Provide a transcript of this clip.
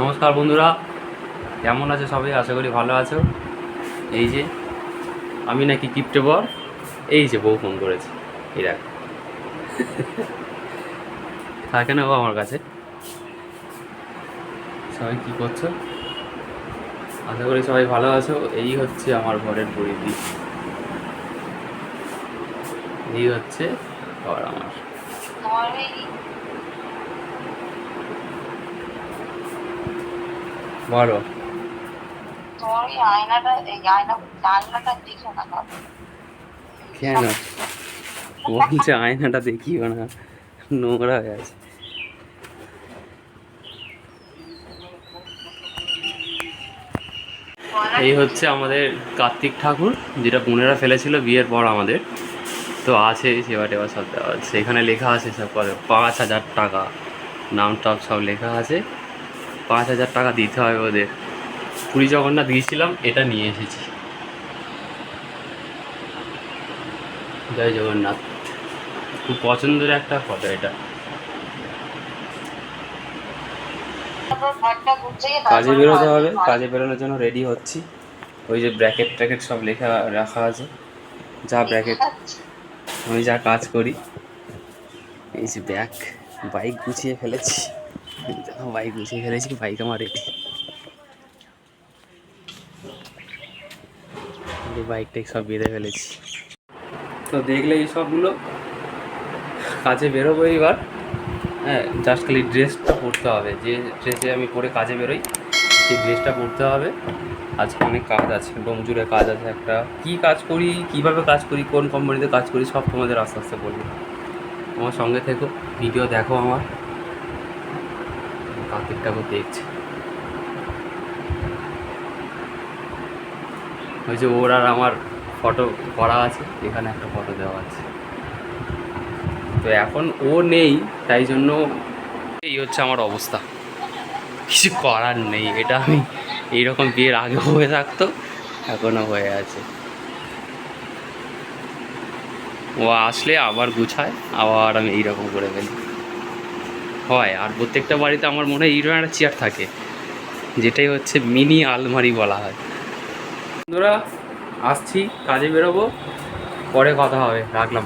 নমস্কার বন্ধুরা। কেমন আছো সবাই? আশা করি ভালো আছো। এই যে, আমি নাকি কিপ্টে বর। এই যে বউ ফোন করেছে। এই দেখ। থাকে না আমার কাছে? সবাই কি করছ? আশা করি সবাই ভালো আছো। এই হচ্ছে আমার ঘরের পরিধি। এই হচ্ছে ঘর আমার তোমার এই বলো তোমার ওই আয়নাটা এই আয়না জানলাটা দেখো না কেন? বলছে আয়নাটা দেখিও না। নোংরা হয়ে আছে। এই হচ্ছে আমাদের কার্তিক ঠাকুর যেটা বোনেরা ফেলেছিল বিয়ের পর আমাদের। তো আছে সেবা টেবা সব দেওয়া আছে। এখানে লেখা আছে সব করে পাঁচ হাজার টাকা। নাম টাম সব লেখা আছে। পাঁচ হাজার টাকা দিতে হয় ওদের। পুরী জগন্নাথ গিয়েছিলাম, এটা নিয়ে এসেছি। জয় জগন্নাথ। খুব পছন্দের একটা ফটো এটা। কাজে বেরোতে হবে, কাজে বেরোনোর জন্য রেডি হচ্ছি। ওই যে ব্র্যাকেট ট্র্যাকেট সব লেখা, রাখা আছে। যা ব্র্যাকেট আমি যা কাজ করি। এই যে ব্যাগ বাইক গুছিয়ে ফেলেছি। বাইক গুছিয়ে ফেলেছি বাইক আমার রেডি বাইক টেক সব বেঁধে ফেলেছি তো দেখলে এই সবগুলো কাজে বেরোবো এইবার হ্যাঁ জাস্ট খালি ড্রেসটা পরতে হবে যে ড্রেসে আমি পরে কাজে বেরোই সেই ড্রেসটা পরতে হবে আজকে অনেক কাজ আছে ডোমজুড়ে কাজ আছে একটা কি কাজ করি কীভাবে কাজ করি, কোন কোম্পানিতে কাজ করি, সব তোমাদের আস্তে আস্তে বলব আমার সঙ্গে থেকো ভিডিও দেখো আমার। ঠাকুর দেখছে। ওই যে ওর আর আমার ফটো করা আছে, এখানে একটা ফটো দেওয়া আছে। তো এখন ও নেই, তাই জন্য এই হচ্ছে আমার অবস্থা। কিছু করার নেই, এটা আমি এইরকম বিয়ের আগে হয়ে থাকতো এখনও হয়ে আছে। ও আসলে আবার গুছায়, আবার আমি এইরকম করে ফেলি। হয়। আর প্রত্যেকটা বাড়িতে আমার মনে হয় এইরকম একটা চেয়ার থাকে, যেটাই হচ্ছে মিনি আলমারি বলা হয়। বন্ধুরা, আসছি, কাজে বেরোবো, পরে কথা হবে, রাখলাম।